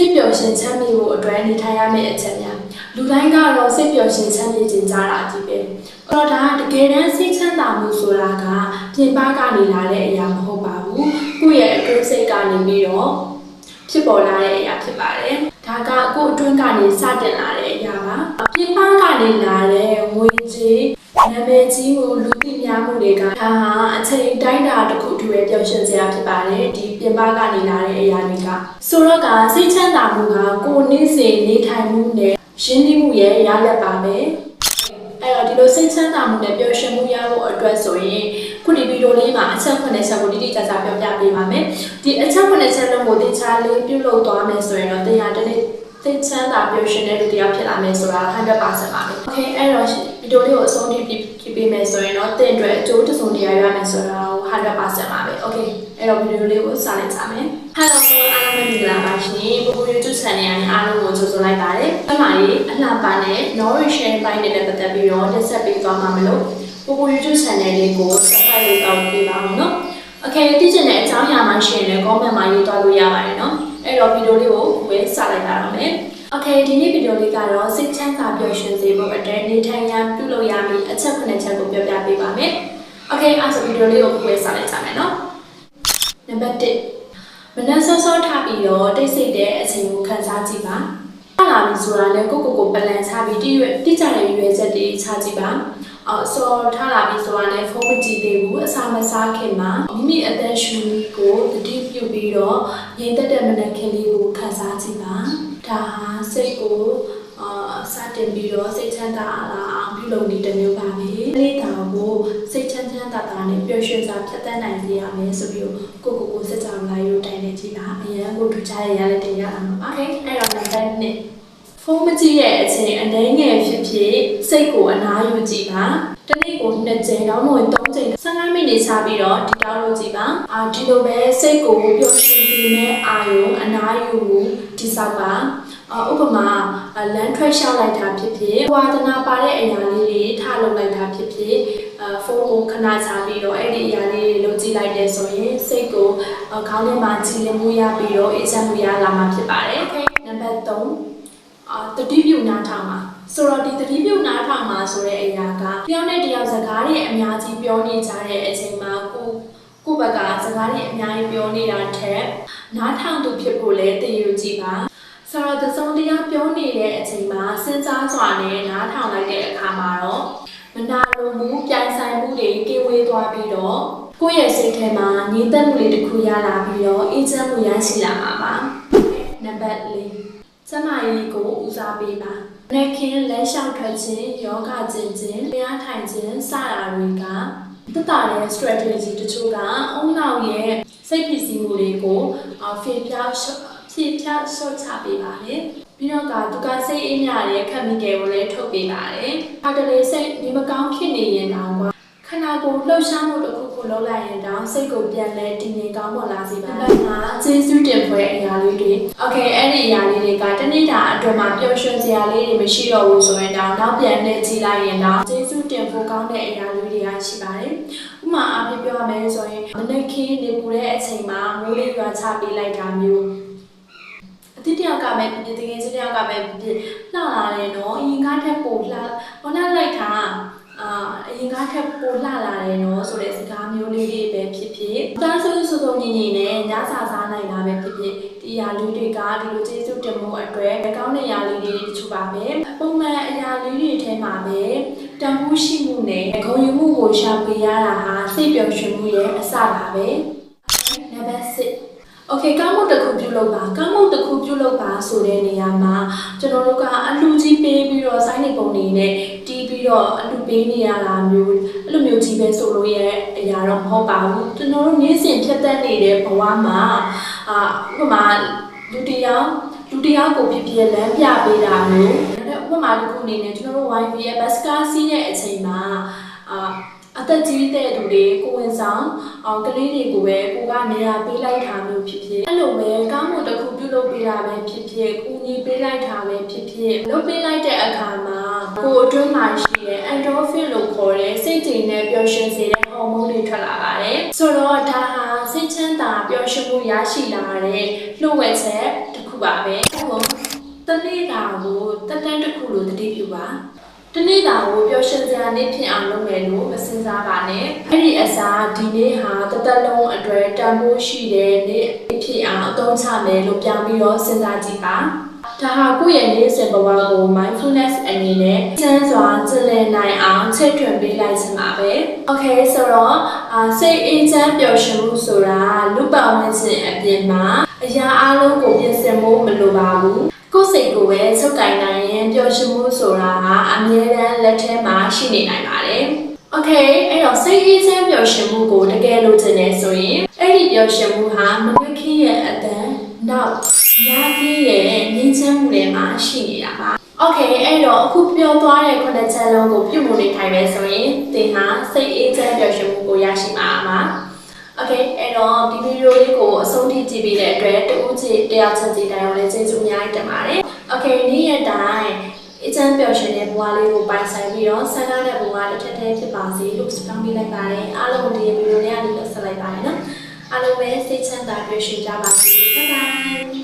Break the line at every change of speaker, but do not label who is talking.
စိတ်ပျော်ရွှင်ချမ်းမြေ့ဖို့အတွက်နေထိုင်ရမယ့်အချက်များလူတိုင်းကတော့စိတ်ပျော်ရွှင်ချမ်းမြေ့ခြင်းကြတာကြီးပဲအဲ့တော့ဒါကတကယ်တမ်းစိတ်ချမ်းသာမှုဆိုတာကပြင်ပကနေလာတဲ့အရာမဟုတ်ပါဘူးကိုယ့်ရဲ့အတွင်းစိတ်ကနေပြီးတော့ဖြစ်ပေါ်လာတဲ့အရာဖြစ်ပါတယ်ဒါကကိုယ့်အတွင်းကနေစတင်လာတဲ့အရာပါပြင်ပကနေလာတဲ့ငွေကြေး နာမည်ကြီးမှုလူသိများမှုတွေကဒါဟာအချိန်တိုင်းတာတစ်ခုတည်းပဲပျော်ရွှင်စရာဖြစ်ပါတယ်ဒီပြင်ပကနေလာတဲ့အရာတွေကဆိုတော့ကစိတ်ချမ်းသာမှုကကိုယ်နေ့စဉ်နေထိုင်မှုနဲ့ရင်းနှီးမှုရဲ့ရလဒ်ပါပဲအဲ့တော့ဒီလိုစိတ်ချမ်းသာမှုနဲ့ပျော်ရွှင်မှုရဖို့အတွက်ဆိုရင်ခုဒီဗီဒီယိုလေးမှာအချက်9ချက်ကိုတိတိကျကျပြောပြပေးပါမယ်ဒီအချက်9ချက်လုံးကိုသင်ချာလေးပြုလုပ်သွားမယ်ဆိုရင်တော့တရားတစ်နေ့ သိချမ်းသာပျော်ရွှင်တဲ့လူတစ်ယောက်ဖြစ်လာမယ်ဆိုတာ100%ပါပဲ။ Okay အဲ့တော့ဗီဒီယိုလေးကိုအဆုံးထိကြည့်ပေးမယ်ဆိုရင်တော့သင်အတွက်အကျိုးတစ်စုံတရာရမယ်ဆိုတာကို100%ပါပဲ။ Okay အဲ့တော့ဗီဒီယိုလေးကိုစလိုက်ကြမယ်။ Hello အားလုံးပဲမင်္ဂလာပါရှင်။ဘူဘူ YouTube channel ကနေအားလုံးကိုကြိုဆိုလိုက်ပါတယ်။အမှန်ကြီးအလှပါနဲ့ Knowledge Share ပိုင်းနဲ့ပတ်သက်ပြီးတော့တက်ဆက်ပေးသွားမှာမလို့ဘူဘူ YouTube channel လေးကို Subscribe လုပ်တော့ပေးပါအောင်နော်။ Okay သိချင်တဲ့အကြောင်းအရာမှရှိရင်လည်း comment မှာရေးသွားလို့ရပါတယ်နော်။ အဲ့တော့ဗီဒီယိုလေးကိုဝယ်စလိုက်ပါတော့မယ်။ Okay ဒီနေ့ဗီဒီယိုလေးကတော့စိတ်ချမ်းသာပျော်ရွှင်စေဖို့အတွက်နေထိုင်ရန်ပြုလုပ်ရမည့်အချက်9ချက်ကိုပြောပြပေးပါမယ်။ Okay အဲ့ဆိုဗီဒီယိုလေးကိုဝယ်စလိုက်ကြမယ်နော်။နံပါတ်1မနက်စောစောထပြီးတော့တိတ်ဆိတ်တဲ့အချိန်ကိုခန်းစားကြည့်ပါ။ထလာပြီဆိုတာလည်းကိုကိုကိုပလန်ချပြီးတိရွယ်တိကျတဲ့ရွယ်ချက်တွေချကြည့်ပါ။အော်စောထလာပြီဆိုတာလည်းဖုန်းမကြည့်သေးဘူးအစာမစားခင်မှာမိမိအသက်ရှူကိုတတိ ပြုပြီးတော့ငြိမ်သက်တဲ့မနက်ခင်းလေးကိုခန်းစားကြည့်ပါ။ဒါဟာစိတ်ကိုအာစတင်ပြီးတော့စိတ်ချမ်းသာလာအောင်ပြုလုပ်နေတစ်မျိုးပါပဲ။လေးတာကိုစိတ်ချမ်းချမ်းသာသာနဲ့ပျော်ရွှင်စွာဖြတ်သန်းနိုင်စေရမယ်ဆိုပြီးကိုကိုကိုစကြဝဠာယူတိုင်နေကြည့်တာအရင်ကိုထူးခြားတဲ့ရတဲ့တင်ရတာမှာပါ။ Okay အဲ့တော့နံပါတ်1ဖုန်းမကြည့်ရဲ့အချိန်အနည်းငယ်ဖြစ်ဖြစ်စိတ်ကိုအနားယူကြည့်ပါ။ တစ်နေ့ကို2ကြိမ်တော့မဟုတ်3ကြိမ်15မိနစ်ချပြီးတော့ဒီတောက်လို့ကြည့်ပါ။အာဒီလိုပဲစိတ်ကိုပျော်ရွှင်စေမယ့်အာရုံအနားယူဒီဆောက်ပါ။အာဥပမာလမ်းထွက်လျှောက်လိုက်တာဖြစ်ဖြစ်ဝါဒနာပါတဲ့အရာလေးတွေထားလုပ်လိုက်တာဖြစ်ဖြစ်အဖုန်းကိုခဏချပြီးတော့အဲ့ဒီအရာလေးတွေလုပ်ကြည့်လိုက်တဲ့ဆိုရင်စိတ်ကိုခေါင်းထဲမှာကြည်လင်မှုရပြီးတော့အေးချမ်းမှုရလာမှာဖြစ်ပါတယ်။နံပါတ်3 အာတတိပြုနားထောင်ပါဆိုတော့ဒီတတိပြုနားထောင်ပါဆိုတဲ့အရာကတယောက်နဲ့တယောက်စကားတွေအများကြီးပြောနေကြတဲ့အချိန်မှာကိုကိုယ့်ဘက်ကစကားတွေအများကြီးပြောနေတာထက်နားထောင်သူဖြစ်ဖို့လည်းတည်ယူကြည့်ပါဆိုတော့သစုံတရားပြောနေတဲ့အချိန်မှာစဉ်းစားစွာနဲ့နားထောင်လိုက်တဲ့အခါမှာတော့မနာလိုမှုပြိုင်ဆိုင်မှုတွေကင်းဝေးသွားပြီးတော့ကိုယ့်ရဲ့စိတ်ထဲမှာညီသက်မှုလေးတစ်ခုရလာပြီးတော့အေးချမ်းမှုရရှိလာမှာပါနံပါတ်၄ ကျမကြီးကိုဦးစားပေးပါ။လက်ခင်းလက်လျှောက်ထွက်ခြင်းယောဂကျင့်ခြင်းတရားထိုင်ခြင်းစတာတွေကတတတဲ့ strategy တချို့ကအုံနောက်ရဲ့စိတ်ဖြစ်စီမှုတွေကိုဖေပြဖြည့်ဖြတ်ဆော့ချပေးပါလေ။ပြီးတော့ကသူကစိတ်အေးမြတဲ့ခက်မိကယ်ကိုလည်းထုတ်ပေးပါတယ်။ဟာတလေစိတ်ဒီမကောင်းဖြစ်နေရင်တော့ကွာခန္ဓာကိုယ်လှုပ်ရှားမှုတစ်ခုခုလုပ်လိုက်ရင်တော့စိတ်ကိုပြန်လဲတည်ငြိမ်ကောင်းမွန်လာစေပါမယ်။ဒါကျေးဇူးတင်ဖွယ်အရာလေးတွေ။ Okay အဲ့ဒီအရာလေးတွေကတနေ့တာအတွင်းမှာပျော် ရွှင်စရာလေးတွေမရှိတော့ဘူးဆိုရင်တော့နောက်ပြန်လဲကြည့်လိုက်ရင်တော့ကျေးဇူးတင်ဖို့ကောင်းတဲ့အရာလေးတွေကရှိပါတယ်။ဥပမာအပြပြောရမယ်ဆိုရင်မနက်ခင်းနေပူတဲ့အချိန်မှာမိုးလေးရွာချပေးလိုက်တာမျိုးအတိတယောက်ကပဲဖြစ်ဖြစ်တကယ်ချင်းတယောက်ကပဲဖြစ်ဖြစ်လှလာတယ်နော်အရင်ကထက်ပိုလှဟောလှလိုက်တာအာအရင်ကထက်ပိုလှလာတယ်နော်ဆိုတဲ့စကားမျိုးလေးတွေ ပဲဖြစ်ဖြစ်တန်းဆိုးဆိုးဆိုးငင်ငင်နဲ့ညစာစားနိုင်တာပဲဖြစ်ဖြစ်ဒီအရာလေးတွေကဒီလိုကျေးဇူးတင်မှုအတွက်ကောင်းတဲ့အရာလေးတွေတချို့ပါပဲပုံမှန်အရာလေးတွေထဲမှာပဲတန်ဖိုးရှိမှုနဲ့ဂုဏ်ယူမှုကိုရှာပေးရတာဟာစိတ်ပျော်ရွှင်မှုရဲ့အစပါပဲနံပါတ်6 Okay ကောင်းမှုတစ်ခုပြုလုပ်ပါကောင်းမှုတစ်ခုပြုလုပ်ပါဆိုတဲ့နေရာမှာကျွန်တော်တို့ကအလှကြီးပေးပြီးတော့စိုင်းနေပုံနေနဲ့တီး ပြီးတော့အလှပေးနေရတာမျိုးအဲ့လိုမျိုးကြီးပဲဆိုလို့ရဲ့အရာတော့မဟုတ်ပါဘူးကျွန်တော်တို့နေ့စဉ်ဖြတ်သန်းနေတဲ့ဘဝမှာအာဥပမာလူတစ်ယောက်လူတစ်ယောက်ကိုဖြစ်ဖြစ်လမ်းပြပေးတာမျိုးအဲ့ဥပမာတစ်ခုအနေနဲ့ကျွန်တော်တို့ wifi ရဲ့ bus car စီးတဲ့အချိန်မှာအာအသက်ကြီးတဲ့သူတွေကိုဝင်ဆောင်အောင်ကလေးတွေကိုပဲကိုကနေရာပေးလိုက်တာမျိုးဖြစ်ဖြစ်အဲ့လိုပဲကောင်းမှုတစ်ခုပြုလုပ်ပေးတာပဲဖြစ်ဖြစ်ကူညီပေးလိုက်တာပဲဖြစ်ဖြစ်လုပ်ပေးလိုက်တဲ့အခါမှာကိုယ်အတွင်းမှာရှိ တဲ့ endorphin လို့ခေါ်တဲ့စိတ်ကြည်နဲ့ပျော်ရွှင်စေတဲ့ဟော်မုန်းတွေထွက်လာပါတယ်ဆိုတော့ဒါဟာစိတ်ချမ်းသာပျော်ရွှင်မှုရရှိလာတဲ့လှုပ်ဝက်ချက်တစ်ခုပါပဲဟိုတနေ့တာကိုတက်တန်းတစ်ခုလိုတတိပြုပါတနေ့တာကိုပျော်ရွှင်စရာနေ့ဖြစ်အောင်လုပ်မယ်လို့မစင်စားပါနဲ့အဲ့ဒီအစားဒီနေ့ဟာတသက်လုံးအတွက်တန်ဖိုးရှိတဲ့နေ့ဖြစ်အောင်အသုံးချမယ်လို့ပြောင်းပြီးတော့စဉ်းစားကြည့်ပါ ဒါဟာကိုယ့်ရဲ့နေ့စဉ်ဘဝကို mindfulness အနေနဲ့စမ်းစွာကျင့်လည်နိုင်အောင်ချက်ထွင်ပေးလိုက်စမှာပဲ Okay ဆိုတော့အာစိတ်အေးချမ်းပျော်ရွှင်မှုဆိုတာလူပဝန်းကျင်အပြင်မှာအရာအလုံးကိုပြင်ဆင်ဖို့မလိုပါဘူးကိုယ်စိတ်ကိုပဲချုပ်ကင်နိုင်ရင်ပျော်ရွှင်မှုဆိုတာကအမြဲတမ်းလက်ထဲမှာရှိနေနိုင်ပါတယ် Okay အဲ့တော့စိတ်အေးချမ်းပျော်ရွှင်မှုကိုတကယ်လိုချင်နေဆိုရင်အဲ့ဒီပျော်ရွှင်မှုဟာမနက်ခင်းရဲ့အတန်နောက်ညခင်းရဲ့ ငြိမ်းချမ်းမှုတွေမှာရှိနေတာပါ Okay အဲ့တော့အခုပြောသွားတဲ့ခုနှစ်ချက်လုံးကိုပြုမှုနေထိုင်မယ်ဆိုရင်သင်ဟာစိတ်အေးချမ်းပျော်ရွှင်မှုကိုရရှိမှာပါ Okay အဲ့တော့ဒီဗီဒီယိုလေးကိုအဆုံးထိကြည့်ပြီးတဲ့အတွက်တဦးချစ်တယောက်ချက်စီတိုင်းကိုလည်းကျေးဇူးအများကြီးတင်ပါတယ် Okay နေ့ရက်တိုင်းအချမ်းပျော်ရွှင်တဲ့ဘဝလေးကိုပိုင်ဆိုင်ပြီးတော့ဆန္ဒတဲ့ဘဝတစ်ထက်တည်းဖြစ်ပါစေလို့ဆုတောင်းပေးလိုက်ပါတယ်အားလုံးဒီဗီဒီယိုလေးကနေလည်းဆက်လိုက်ပါတယ်နော်အားလုံးပဲစိတ်ချမ်းသာပျော်ရွှင်ကြပါစေ Bye bye